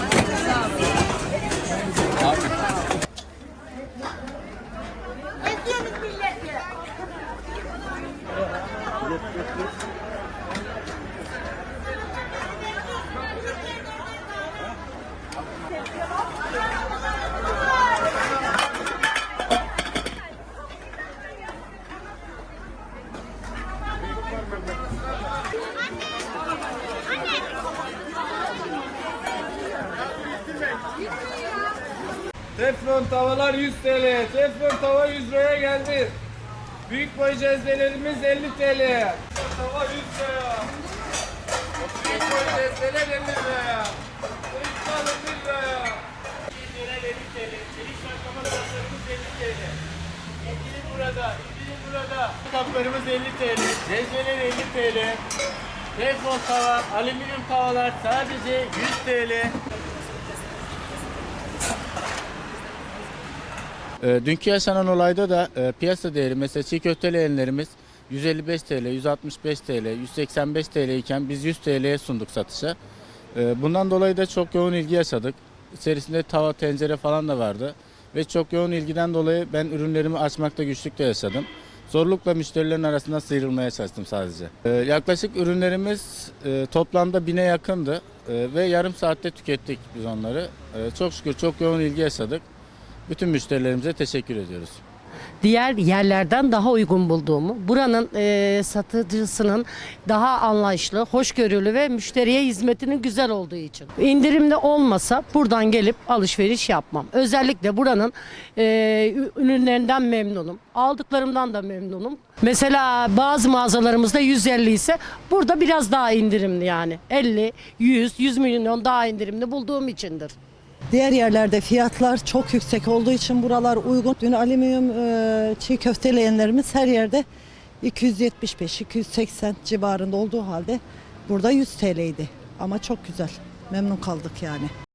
Ver bana. Teflon tavalar 100 TL. Teflon tava 100 liraya geldi. Büyük boy cezvelerimiz 50 TL. Tava 100 liraya. Büyük boy cezveler 50 liraya. Balı 1 liraya. Cezveler 50 TL. Çelik saklama kaplarımız 50 TL. İndirim burada. indirim burada. Kaplarımız 50 TL. Cezveler 50 TL. Teflon tava, alüminyum tavalar sadece 100 TL. E, dünkü yaşanan olayda da e, piyasa değeri mesela çiğ köfte leğenlerimiz 155 TL, 165 TL, 185 TL iken biz 100 TL'ye sunduk satışa. E, bundan dolayı da çok yoğun ilgi yaşadık. İçerisinde tava, tencere falan da vardı. Ve çok yoğun ilgiden dolayı ben ürünlerimi açmakta güçlük de yaşadım. Zorlukla müşterilerin arasından sıyrılmaya çalıştım sadece. E, yaklaşık ürünlerimiz e, toplamda bine yakındı ve yarım saatte tükettik biz onları. Çok şükür çok yoğun ilgi yaşadık. Bütün müşterilerimize teşekkür ediyoruz. diğer yerlerden daha uygun bulduğumu, buranın e, satıcısının daha anlayışlı, hoşgörülü ve müşteriye hizmetinin güzel olduğu için. İndirimli olmasa buradan gelip alışveriş yapmam. Özellikle buranın e, ürünlerinden memnunum. Aldıklarımdan da memnunum. Mesela bazı mağazalarımızda 150 ise burada biraz daha indirimli yani. 50, 100, 100 milyon daha indirimli bulduğum içindir. Diğer yerlerde fiyatlar çok yüksek olduğu için buralar uygun. Dün alüminyum e, çiğ köfte leğenlerimiz her yerde 275-280 civarında olduğu halde burada 100 TL'ydi. Ama çok güzel. Memnun kaldık yani.